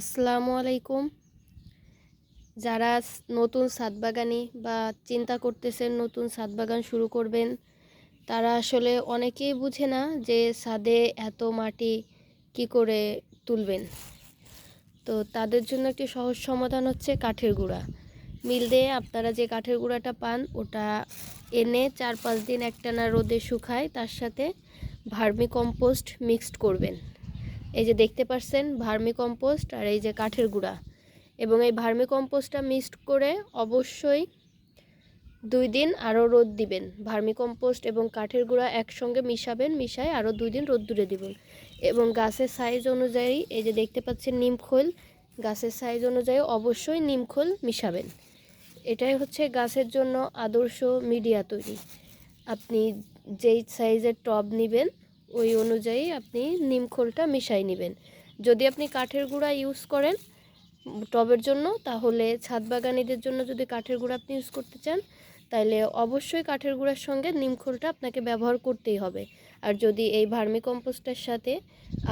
আসসালামু আলাইকুম। যারা নতুন ছাদ বাগানি বা চিন্তা করতেছেন নতুন ছাদ বাগান শুরু করবেন, তারা আসলে অনেকেই বুঝে না যে ছাদে এত মাটি কি করে তুলবেন। তো তাদের জন্য একটি সহজ সমাধান হচ্ছে কাঠের গুঁড়া। মিল দিয়ে আপনারা যে কাঠের গুঁড়াটা পান, ওটা এনে চার পাঁচ দিন একটানা রোদে শুকায়, তার সাথে ভার্মি কম্পোস্ট মিক্সড করবেন। এই যে দেখতে পাচ্ছেন ভার্মি কম্পোস্ট আর এই যে কাঠের গুঁড়া। এবং এই ভার্মি কম্পোস্টটা মিক্সড করে অবশ্যই দুই দিন আরও রোদ দিবেন। ভার্মি কম্পোস্ট এবং কাঠের গুঁড়া একসঙ্গে মিশাবেন, মিশায় আরও দুই দিন রোদ দূরে দিবেন। এবং গাছের সাইজ অনুযায়ী এই যে দেখতে পাচ্ছেন নিমখোল গাছের সাইজ অনুযায়ী অবশ্যই নিমখোল মিশাবেন। এটাই হচ্ছে গাছের জন্য আদর্শ মিডিয়া তৈরি। আপনি যেই সাইজের টব নেবেন ওই অনুযায়ী আপনি নিমখোলটা মিশাই নেবেন। যদি আপনি কাঠের গুঁড়া ইউজ করেন টবের জন্য, তাহলে ছাদ বাগানিদের জন্য যদি কাঠের গুঁড়া আপনি ইউজ করতে চান তাহলে অবশ্যই কাঠের গুঁড়ার সঙ্গে নিমখোলটা আপনাকে ব্যবহার করতেই হবে। আর যদি এই ভার্মি কম্পোস্টের সাথে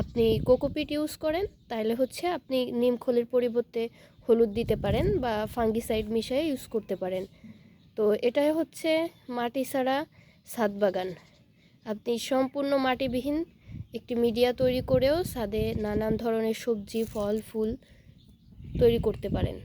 আপনি কোকোপিট ইউজ করেন তাহলে হচ্ছে আপনি নিমখোলের পরিবর্তে হলুদ দিতে পারেন বা ফাঙ্গিসাইড মিশিয়ে ইউজ করতে পারেন। তো এটাই হচ্ছে মাটি ছাড়া ছাদ বাগান। আপনি সম্পূর্ণ মাটিবিহীন একটি মিডিয়া তৈরি করেও সাদে নানান ধরনের সবজি, ফল, ফুল তৈরি করতে পারেন।